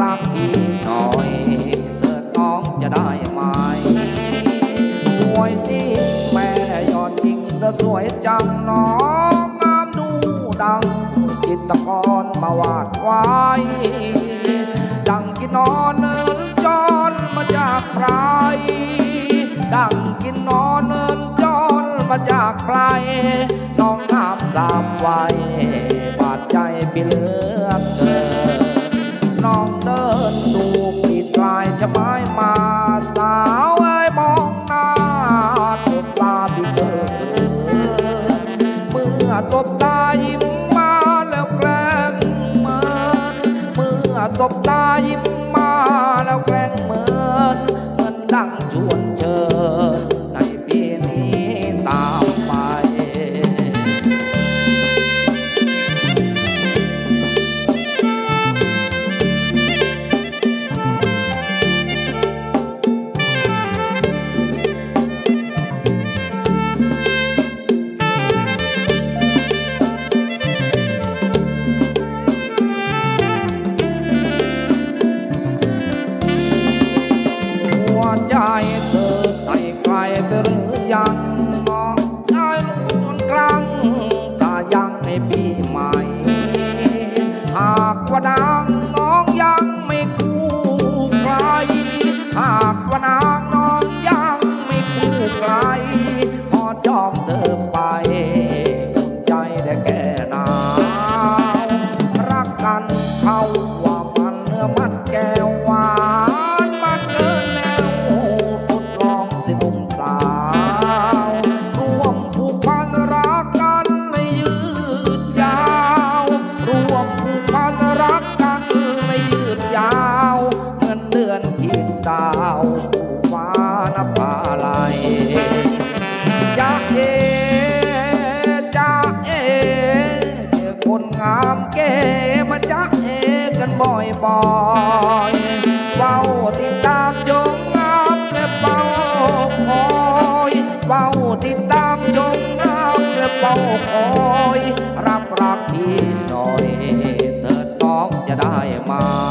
รักอีกหน่อยเถิดน้องจะได้ไหมสวยจริงแม่ยอดจริงเธอสวยจังน้องงามดูดัง จิตกรมาวาดไว้ดังกินนอนเนินจอนมาจากไกลดังกินนอนเนินจอนมาจากไกลน้องงามสามวัย ยิ้มมาแล้วแกล้งเหมินเหมือนดังชวน จองเธอ มาจักเอกันบ่อยบ่อยๆเฝ้าติดตามจงงามและเฝ้าคอยเฝ้าติดตามจงงามและเฝ้าคอยรับรักพี่หน่อยเถิดน้องจะได้มา